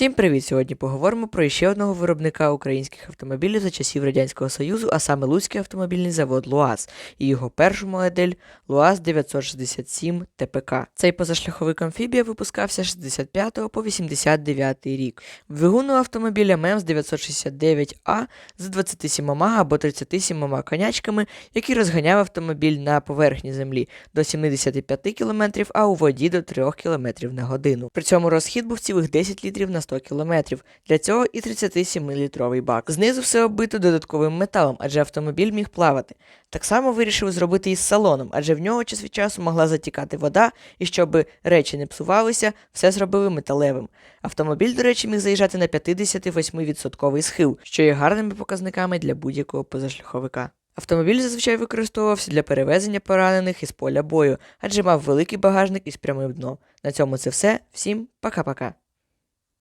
Всім привіт! Сьогодні поговоримо про ще одного виробника українських автомобілів за часів Радянського Союзу, а саме Луцький автомобільний завод ЛУАЗ і його першу модель ЛУАЗ 967 ТПК. Цей позашляховик амфібія випускався з 65 по 89 рік. Двигун у автомобіля МЕМС 969А з 27 або 37 конячками, який розганяв автомобіль на поверхні землі до 75 км, а у воді до 3 км на годину. При цьому розхід був цілих 10 літрів на 100 км. Для цього і 37-літровий бак. Знизу все оббито додатковим металом, адже автомобіль міг плавати. Так само вирішив зробити із салоном, адже в нього час від часу могла затікати вода, і щоб речі не псувалися, все зробили металевим. Автомобіль, до речі, міг заїжджати на 58% схил, що є гарними показниками для будь-якого позашляховика. Автомобіль зазвичай використовувався для перевезення поранених із поля бою, адже мав великий багажник із прямим дном. На цьому це все. Всім пока-пока.